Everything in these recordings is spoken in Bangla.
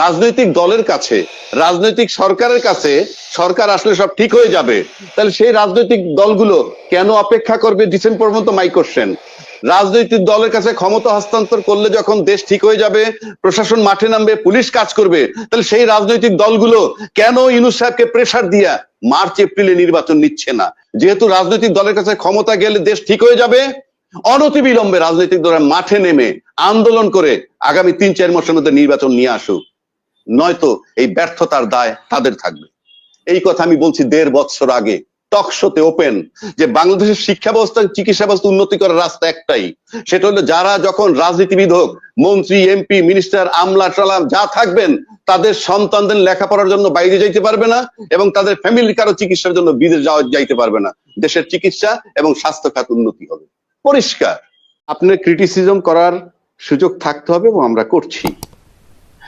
রাজনৈতিক দলের কাছে, রাজনৈতিক সরকারের কাছে সরকার আসলে সব ঠিক হয়ে যাবে। তাহলে সেই রাজনৈতিক দলগুলো কেন অপেক্ষা করবে ডিসেম্বর পর্যন্ত মাই কোশ্চেন রাজনৈতিক দলের কাছে ক্ষমতা হস্তান্তর করলে যখন দেশ ঠিক হয়ে যাবে, প্রশাসন মাঠে নামবে, পুলিশ কাজ করবে, তাহলে সেই রাজনৈতিক দলগুলো কেন ইউনুস সাহেবকে প্রেশার দিয়া মার্চ, এপ্রিলে নির্বাচন নিচ্ছে না? যেহেতু রাজনৈতিক দলের কাছে ক্ষমতা গেলে দেশ ঠিক হয়ে যাবে অনতি বিলম্বে রাজনৈতিক দলের মাঠে নেমে আন্দোলন করে আগামী তিন চার মাসের মধ্যে নির্বাচন নিয়ে আসুক। নয়তো এই ব্যর্থতার দায় তাদের থাকবে। এই কথা আমি বলছি দেড় বছর আগে টকশোতে ওপেন, যে বাংলাদেশের শিক্ষা ব্যবস্থা, চিকিৎসা ব্যবস্থা উন্নতি করার রাস্তা একটাই। সেটা হলো যারা যখন রাজনীতিবিদ হোক, মন্ত্রী, এমপি, মিনিস্টার, আমলা টালাম যা থাকবেন, তাদের সন্তানদের লেখাপড়ার জন্য বাইরে যাইতে পারবে না এবং তাদের ফ্যামিলি কারও চিকিৎসার জন্য বিদেশ যাওয়া যাইতে পারবে না। দেশের চিকিৎসা এবং স্বাস্থ্য খাত উন্নতি হবে। পরিষ্কার। আপনার ক্রিটিসিজম করার সুযোগ থাকতে হবে এবং আমরা করছি।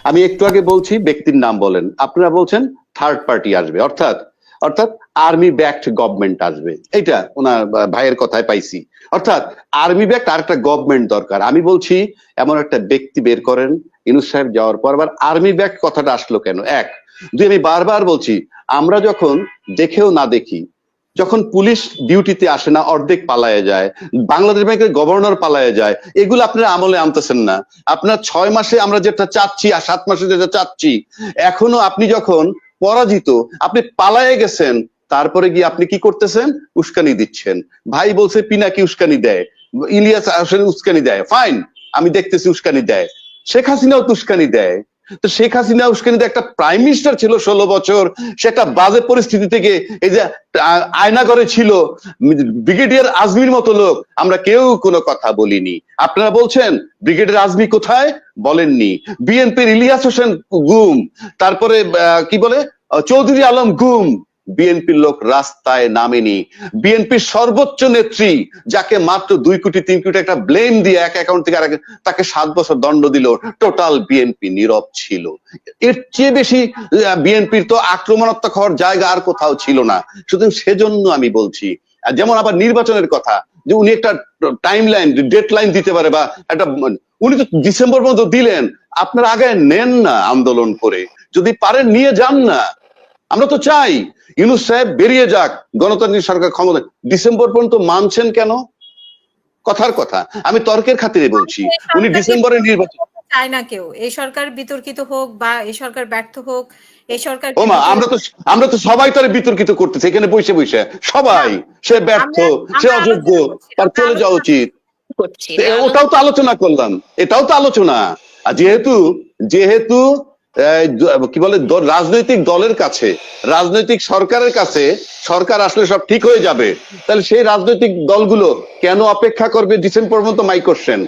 আমি একটু আগে বলছি, ব্যক্তির নাম বলেন। আপনারা বলছেন থার্ড পার্টি আসবে, অর্থাৎ অর্থাৎ আর্মি ব্যাকড গভর্নমেন্ট আসবে। এটা ওনার ভাইয়ের কথায় পাইছি। অর্থাৎ আর্মি ব্যাকড আর একটা গভর্নমেন্ট দরকার। আমি বলছি, এমন একটা ব্যক্তি বের করেন, ইনুস সাহেব যাওয়ার পর আবার আর্মি ব্যাকড কথাটা আসলো কেন? এক, দুই, আমি বারবার বলছি, আমরা যখন দেখেও না দেখি যখন পুলিশ ডিউটিতে আসে না, অর্ধেক পালায়ে যায়, বাংলাদেশ ব্যাংকের গভর্নর পালায়ে যায়, এগুলো আপনারা আমলে আনতেছেন না। আপনার ছয় মাসে আমরা যেটা চাচ্ছি আর সাত মাসে যেটা চাচ্ছি, এখনও আপনি যখন পরাজিত, আপনি পালায়ে গেছেন, তারপরে গিয়ে আপনি কি করতেছেন? উস্কানি দিচ্ছেন। ভাই বলছে, পিনাকি উস্কানি দেয়। ইলিয়াস আসলে উস্কানি দেয়। ফাইন আমি দেখতেছি উস্কানি দেয়। শেখ হাসিনাও তো উস্কানি দেয়। তো শেখ হাসিনা উস্কানিতে একটা প্রাইম মিনিস্টার ছিল ষোলো বছর, সে একটা বাজে পরিস্থিতি থেকে এই যে আয়না করে ছিল, ব্রিগেডিয়ার আজমির মতো লোক, আমরা কেউ কোনো কথা বলিনি। আপনারা বলছেন ব্রিগেডিয়ার আজমি কোথায়? বলেননি। বিএনপির ইলিয়াস হোসেন গুম, তারপরে কি বলে? চৌধুরী আলম গুম বিএনপির লোক রাস্তায় নামেনি। বিএনপির সর্বোচ্চ নেত্রী, যাকে মাত্র দুই কোটি, তিন কোটি একটা ব্লেম দিয়ে এক অ্যাকাউন্ট থেকে আরেক, তাকে সাত বছর দণ্ড দিল টোটাল বিএনপি নীরব ছিল। এর চেয়ে বেশি বিএনপির তো আক্রমণাত্মক হওয়ার জায়গা আর কোথাও ছিল না। সুতরাং সেজন্য আমি বলছি যেমন আবার নির্বাচনের কথা, যে উনি একটা টাইম লাইন ডেট লাইন দিতে পারে বা একটা, উনি তো ডিসেম্বর পর্যন্ত দিলেন, আপনারা আগে নেন না আন্দোলন করে। যদি পারেন, নিয়ে যান না। আমরা তো চাই ইউনুস সাহেব বেরিয়ে যাক গণতান্ত্রিক সরকার ক্ষমতা ডিসেম্বর পর্যন্ত মানছেন কেন? কথার কথা আমি তর্কের খাতিরে বলছি উনি ডিসেম্বরে নির্বাচন চায় না কেউ। এই সরকার বিতর্কিত হোক বা এই সরকার ব্যর্থ হোক এই সরকার ও মা আমরা তো আমরা তো সবাই তার বিতর্কিত করতেছি এখানে বসে বসে। সবাই সে ব্যর্থ সে অযোগ্য তার চলে যাওয়া উচিত। ওটাও তো আলোচনা করলাম এটাও তো আলোচনা। আর যেহেতু যেহেতু কি বলে রাজনৈতিক দলের কাছে রাজনৈতিক সরকারের কাছে সরকার আসলে সব ঠিক হয়ে যাবে। তাহলে সেই রাজনৈতিক দলগুলো কেন অপেক্ষা করবে ডিসেম্বর পর্যন্ত মাই কোশ্চেন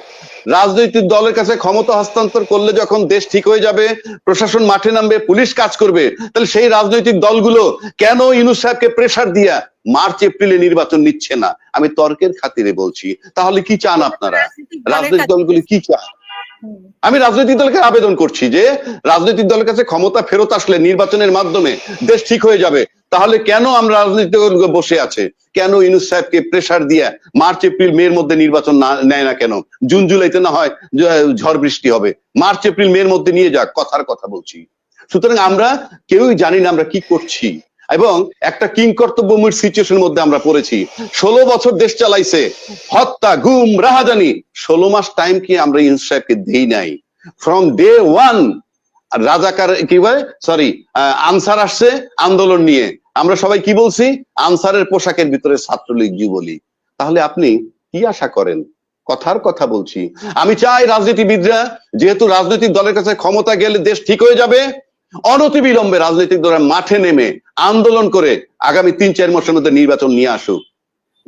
রাজনৈতিক দলের কাছে ক্ষমতা হস্তান্তর করলে যখন দেশ ঠিক হয়ে যাবে প্রশাসন মাঠে নামবে পুলিশ কাজ করবে তাহলে সেই রাজনৈতিক দলগুলো কেন ইউনুস সাহেবকে প্রেশার দিয়া মার্চ এপ্রিলে নির্বাচন নিচ্ছে না? আমি তর্কের খাতিরে বলছি। তাহলে কি চান আপনারা? রাজনৈতিক দলগুলি কি হুম। আমি রাজনৈতিক দলকে আবেদন করছি যে রাজনৈতিক দলের কাছে ক্ষমতা ফেরত আসলে নির্বাচনের মাধ্যমে দেশ ঠিক হয়ে যাবে। তাহলে কেন আমরা রাজনৈতিক দলগুলো বসে আছে? কেন ইনুস সাহেবকে প্রেশার দিয়ে মার্চ, এপ্রিল মে এর মধ্যে নির্বাচন না নেয় না কেন? জুন, জুলাইতে না হয় ঝড় বৃষ্টি হবে। মার্চ, এপ্রিল মে এর মধ্যে নিয়ে যাক, কথার কথা বলছি। সুতরাং আমরা কেউই জানি না আমরা কি করছি। এবং একটা কিং কর্তব্যমূল সিচুয়েশনের মধ্যে আমরা পড়েছি। ষোলো বছর দেশ চালাইছে। হত্যা, গুম, রাহাজানি। ষোলো মাস টাইম কি আমরা ইউনুস সাহেবকে দেই নাই। ফ্রম ডে ওয়ান রাজাকার কি বলে? সরি আনসার আসছে আন্দোলন নিয়ে। আমরা সবাই কি বলছি? আনসারের পোশাকের ভিতরে ছাত্রলীগ যুবলীগ। তাহলে আপনি কি আশা করেন? কথার কথা বলছি। আমি চাই রাজনীতিবিদরা, যেহেতু রাজনৈতিক দলের কাছে ক্ষমতা গেলে দেশ ঠিক হয়ে যাবে অনতি বিলম্বে রাজনৈতিক দলের মাঠে নেমে আন্দোলন করে আগামী তিন চার মাসের মধ্যে নির্বাচন নিয়ে আসুক।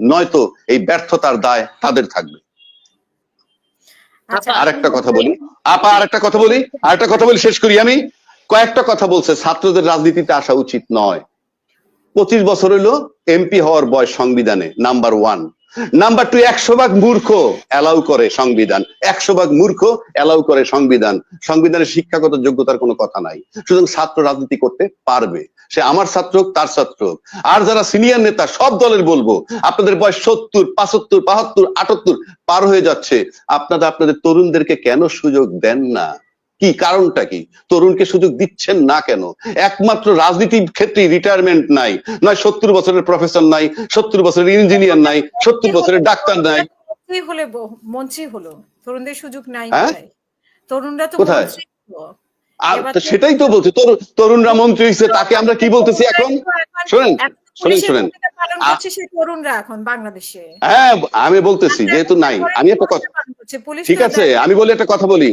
নয়তো এই ব্যর্থতার দায় তাদের থাকবে। আচ্ছা আর একটা কথা বলি। আপা আর একটা কথা বলি। আর একটা কথা বলি শেষ করি আমি। কয়েকটা কথা বলছে ছাত্রদের রাজনীতিতে আসা উচিত নয়। পঁচিশ বছর হইল এমপি হওয়ার বয়স সংবিধানে নাম্বার ওয়ান। নাম্বার টু একশো ভাগ মূর্খ অ্যালাউ করে সংবিধান। একশো ভাগ মূর্খ অ্যালাউ করে সংবিধান। সংবিধানের শিক্ষাগত যোগ্যতার কোনো কথা নাই। সুতরাং ছাত্র রাজনীতি করতে পারবে। সে আমার ছাত্র হোক, তার ছাত্র হোক। আর যারা সিনিয়র নেতা সব দলের বলব আপনাদের বয়স সত্তর পাঁচাত্তর বাহাত্তর আটাত্তর পার হয়ে যাচ্ছে। আপনারা আপনাদের তরুণদেরকে কেন সুযোগ দেন না? কি কারণটা কি? তরুণকে সুযোগ দিচ্ছেন না কেন? একমাত্র রাজনীতির ক্ষেত্রে রিটায়ারমেন্ট নাই নয় সত্তর বছরের প্রফেসর নাই সত্তর বছরের ইঞ্জিনিয়ার নাই সত্তর বছরের ডাক্তার নাই। মন্ত্রী হলে মন্ত্রী হলো তরুণদের সুযোগ নাই হ্যাঁ? তরুণরা তো কোথায়? সেটাই তো বলছে তরুণ- তরুণরা মন্ত্রী হয়েছে তাকে আমরা কি বলতেছি এখন? শোনেন, শোনেন, শোনেন। হ্যাঁ আমি বলতেছি যেহেতু নাই আমি একটা কথা ঠিক আছে আমি বলি একটা কথা বলি।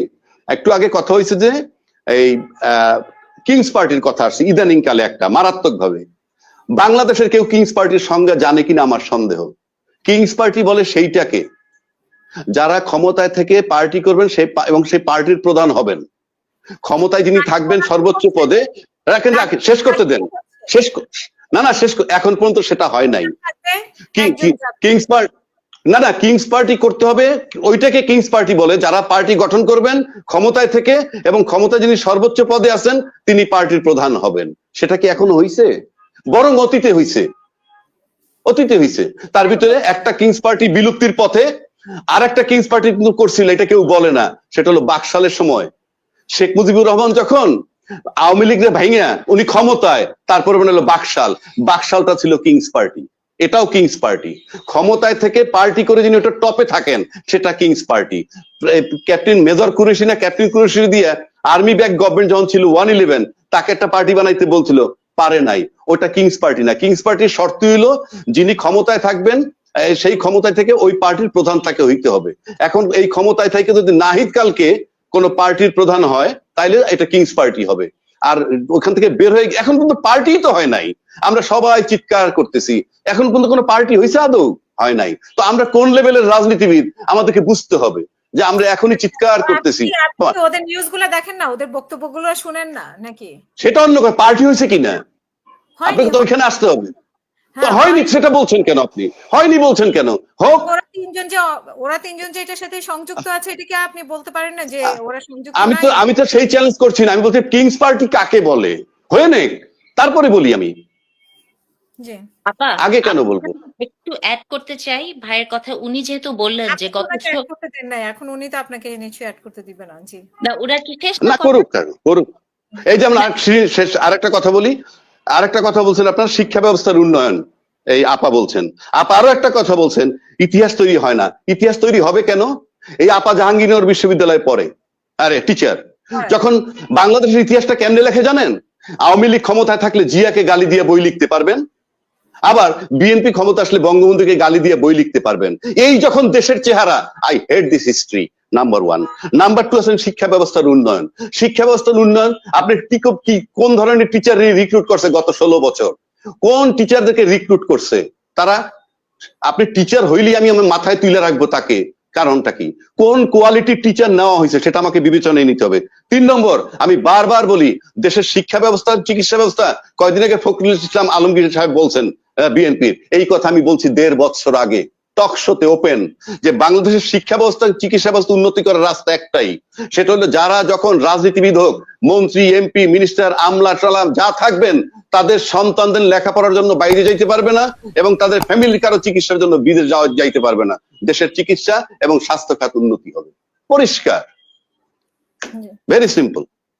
একটু আগে কথা হয়েছে যে এই কিংস পার্টির কথা আসছে ইদানিং কালে একটা মারাত্মক ভাবে বাংলাদেশের কেউ কিংস পার্টির সংজ্ঞা জানে কিনা আমার সন্দেহ। কিংস পার্টি বলে সেইটাকে। যারা ক্ষমতায় থেকে পার্টি করবেন সেই এবং সেই পার্টির প্রধান হবেন। ক্ষমতায় যিনি থাকবেন সর্বোচ্চ পদে রাখেন রাখেন শেষ করতে দেন। শেষ না না শেষ এখন পর্যন্ত সেটা হয় নাই। কিংস পার্টি না না কিংস পার্টি করতে হবে, ওইটাকে কিংস পার্টি বলে। যারা পার্টি গঠন করবেন, ক্ষমতায় থেকে এবং ক্ষমতায় যিনি সর্বোচ্চ পদে আছেন, তিনি পার্টির প্রধান হবেন। সেটা কি এখনও হইছে? বরং অতীতে হইছে। অতীতে হইছে। তার ভিতরে একটা কিংস পার্টি বিলুপ্তির পথে আর একটা কিংস পার্টি কিন্তু করছিল, এটা কেউ বলে না। সেটা হলো বাকশালের সময়। শেখ মুজিবুর রহমান যখন আওয়ামী লীগের ভাইঙা উনি ক্ষমতায়, তারপরে মনে হলো বাকশাল। বাকশালটা ছিল কিংস পার্টি এটাও কিংস পার্টি ক্ষমতায় থেকে পার্টি করে যিনি ওটা টপে থাকেন, সেটা kings party captain major Qureshi না ক্যাপ্টেন কুরেশি দিয়ে আর্মি ব্যাক গভর্নমেন্ট যখন ছিল ওয়ান ইলেভেন, তাকে একটা পার্টি বানাইতে বলছিল, পারে নাই। ওটা কিংস পার্টি না। কিংস পার্টির শর্ত হইল, যিনি ক্ষমতায় থাকবেন সেই ক্ষমতায় থেকে ওই পার্টির প্রধান তাকে হইতে হবে। এখন এই ক্ষমতায় থেকে যদি নাহিদ কালকে কোন পার্টির প্রধান হয়, তাইলে এটা কিংস পার্টি হবে। আর ওখান থেকে বের হয়ে এখন কিন্তু পার্টি তো হয় নাই। আমরা সবাই চিৎকার করতেছি। এখন কিন্তু কোনো পার্টি হয়েছে আদৌ? হয় নাই। তো আমরা কোন লেভেলের রাজনীতিবিদ আমাদেরকে বুঝতে হবে যে আমরা এখনই চিৎকার করতেছি? ওদের নিউজগুলো দেখেন না? ওদের বক্তব্যগুলো শুনেন না নাকি? সেটা অন্য কথা। পার্টি হয়েছে কিনা? আপনাকে তো ওইখানে আসতে হবে। হয়নি সেটা বলছেন কেন আপনি? হয়নি বলছেন কেন? হোক। ওরা তিনজন যে ওরা তিনজন যে এটার সাথে সংযুক্ত আছে এটাকে আপনি বলতে পারেন না যে ওরা সংযুক্ত আমি তো আমি তো সেই চ্যালেঞ্জ করছি না। আমি বলছি কিংস পার্টি কাকে বলে? হয়ে নেক তারপরে বলি আমি। আগে কেন বলব? একটু অ্যাড করতে চাই। ভাইয়ের কথা উনি যেহেতু বললেন যে গত এখন উনি তো আপনাকে নিশ্চয়ই অ্যাড করতে দিবে না। জি। না ওরা কি শেষ না করুক। করুক এই যেমন আর শি- শেষ আরেকটা কথা বলি। আরেকটা কথা বলছেন আপনার শিক্ষা ব্যবস্থার উন্নয়ন। এই আপা বলছেন। আপা আরও একটা কথা বলছেন ইতিহাস তৈরি হয় না। ইতিহাস তৈরি হবে কেন? এই আপা জাহাঙ্গীরনগর বিশ্ববিদ্যালয়ে পড়ে। আরে টিচার হ্যাঁ। যখন বাংলাদেশের ইতিহাসটা কেমনে লেখে জানেন? আওয়ামী লীগ ক্ষমতায় থাকলে জিয়াকে গালি দিয়ে বই লিখতে পারবেন? আবার বিএনপি ক্ষমতা আসলে বঙ্গবন্ধুকে গালি দিয়ে বই লিখতে পারবেন। এই যখন দেশের চেহারা I head this history number one number two আছেন শিক্ষা ব্যবস্থার উন্নয়ন। শিক্ষা ব্যবস্থার উন্নয়ন, আপনি কি কোন ধরনের টিচার রিক্রুট করছে গত ষোলো বছর? কোন টিচারদেরকে রিক্রুট করছে? তারা আপনি টিচার হইলেই আমি আমার মাথায় তুলে রাখব তাকে। কারণটা কি? কোন কোয়ালিটির টিচার নেওয়া হয়েছে সেটা আমাকে বিবেচনায় নিতে হবে। তিন নম্বর, আমি বারবার বলি, দেশের শিক্ষা ব্যবস্থা চিকিৎসা ব্যবস্থা, কয়দিন আগে ফখরুল ইসলাম আলমগীর সাহেব বলছেন বিএনপির। এই কথা আমি বলছি দেড় বছর আগে। টকশোতে ওপেন যে বাংলাদেশের শিক্ষা ব্যবস্থা চিকিৎসা ব্যবস্থা উন্নতি করার রাস্তা একটাই। সেটা হলো যারা যখন রাজনীতিবিদ হোক মন্ত্রী এমপি মিনিস্টার আমলা টালাম যা থাকবেন তাদের সন্তানদের লেখাপড়ার জন্য বাইরে যাইতে পারবে না এবং তাদের ফ্যামিলি কারও চিকিৎসার জন্য বিদেশ যাওয়া যাইতে পারবে না। দেশের চিকিৎসা এবং স্বাস্থ্য খাত উন্নতি হবে। পরিষ্কার। Very simple